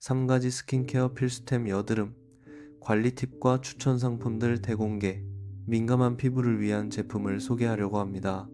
3가지 스킨케어 필수템 여드름, 관리 팁과 추천 상품들 대공개, 민감한 피부를 위한 제품을 소개하려고 합니다.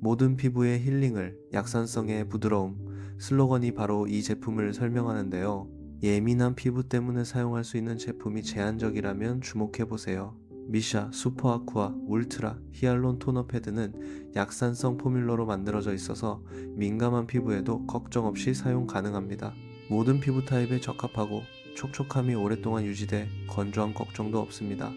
모든 피부의 힐링을, 약산성의 부드러움, 슬로건이 바로 이 제품을 설명하는데요. 예민한 피부 때문에 사용할 수 있는 제품이 제한적이라면 주목해보세요. 미샤 슈퍼 아쿠아 울트라 히알론 토너 패드는 약산성 포뮬러로 만들어져 있어서 민감한 피부에도 걱정 없이 사용 가능합니다. 모든 피부 타입에 적합하고 촉촉함이 오랫동안 유지돼 건조함 걱정도 없습니다.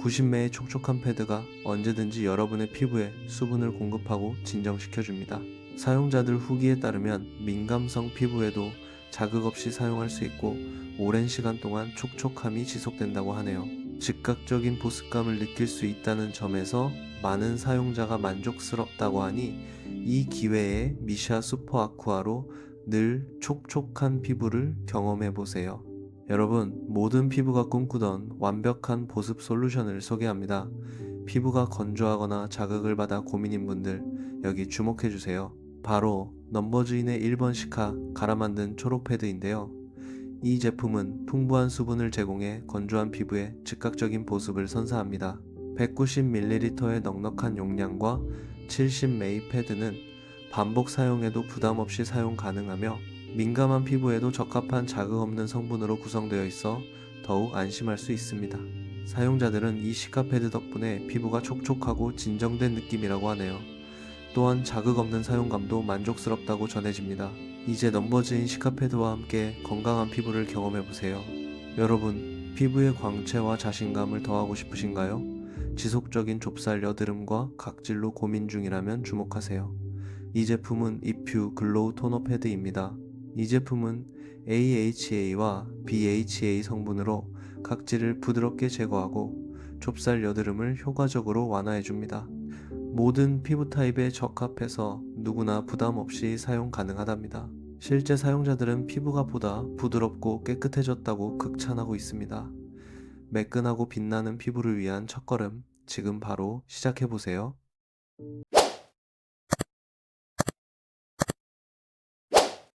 90매의 촉촉한 패드가 언제든지 여러분의 피부에 수분을 공급하고 진정시켜줍니다. 사용자들 후기에 따르면 민감성 피부에도 자극 없이 사용할 수 있고 오랜 시간 동안 촉촉함이 지속된다고 하네요. 즉각적인 보습감을 느낄 수 있다는 점에서 많은 사용자가 만족스럽다고 하니 이 기회에 미샤 슈퍼 아쿠아로 늘 촉촉한 피부를 경험해 보세요. 여러분, 모든 피부가 꿈꾸던 완벽한 보습 솔루션을 소개합니다. 피부가 건조하거나 자극을 받아 고민인 분들 여기 주목해 주세요. 바로 넘버주인의 1번 시카 갈아 만든 초록 패드인데요. 이 제품은 풍부한 수분을 제공해 건조한 피부에 즉각적인 보습을 선사합니다. 190ml의 넉넉한 용량과 70메이 패드는 반복 사용해도 부담 없이 사용 가능하며 민감한 피부에도 적합한 자극 없는 성분으로 구성되어 있어 더욱 안심할 수 있습니다. 사용자들은 이 시카 패드 덕분에 피부가 촉촉하고 진정된 느낌이라고 하네요. 또한 자극 없는 사용감도 만족스럽다고 전해집니다. 이제 넘버즈인 시카패드와 함께 건강한 피부를 경험해보세요. 여러분, 피부의 광채와 자신감을 더하고 싶으신가요? 지속적인 좁쌀 여드름과 각질로 고민 중이라면 주목하세요. 이 제품은 이퓨 글로우 토너 패드입니다. 이 제품은 AHA와 BHA 성분으로 각질을 부드럽게 제거하고 좁쌀 여드름을 효과적으로 완화해줍니다. 모든 피부 타입에 적합해서 누구나 부담 없이 사용 가능하답니다. 실제 사용자들은 피부가 보다 부드럽고 깨끗해졌다고 극찬하고 있습니다. 매끈하고 빛나는 피부를 위한 첫걸음 지금 바로 시작해보세요.